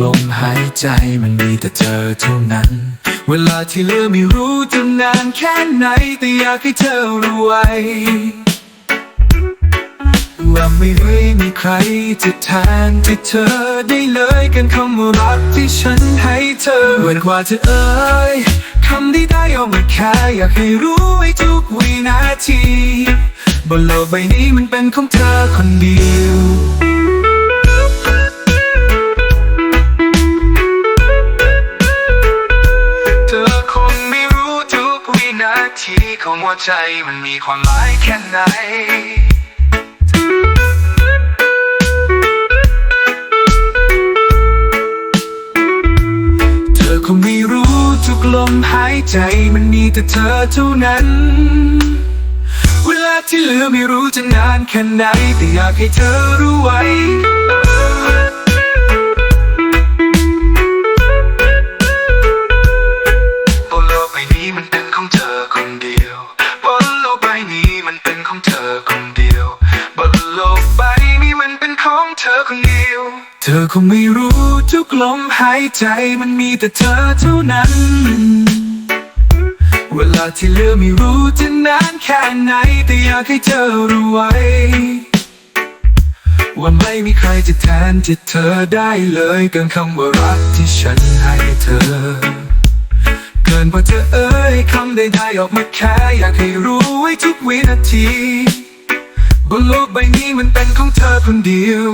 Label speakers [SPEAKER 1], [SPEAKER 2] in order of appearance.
[SPEAKER 1] ลมหายใจมันมีแต่เธอเท่านั้น เวลาที่เหลือไม่รู้จะนานแค่ไหน แต่อยากให้เธอรู้ไว้ว่าไม่เคยมีใครจะแทนที่เธอได้เลยกันคำว่ารักที่ฉันให้เธอเวันกว่าจะเอ่ยคำที่ได้ออกมาแค่อยากให้รู้ไว้ทุกวินาที บนโลกใบนี้มันเป็นของเธอคนเดียว เธอคงไม่รู้ทุกวินาทีของหัวใจมันมีความหมายแค่ไหนเธอคงไม่รู้ทุกลมหายใจมันมีแต่เธอเท่านั้น เวลาที่เหลือไม่รู้จะนานแค่ไหนแต่อยากให้เธอรู้ไว้ เธอคนเดียว เธอคงไม่รู้ทุกลมหายใจมันมีแต่เธอเท่านั้น เวลาที่เหลือไม่รู้จะนานแค่ไหน แต่อยากให้เธอรู้ไว้ ว่าไม่มีใครจะแทนที่เธอได้เลยเกินคำว่ารักที่ฉันให้เธอ เกินกว่าเธอเอ่ยคำใดๆออกมาแค่อยากให้รู้ไว้ทุกวินาที บนโลกใบนี้มันเป็นของเธอคนเดียว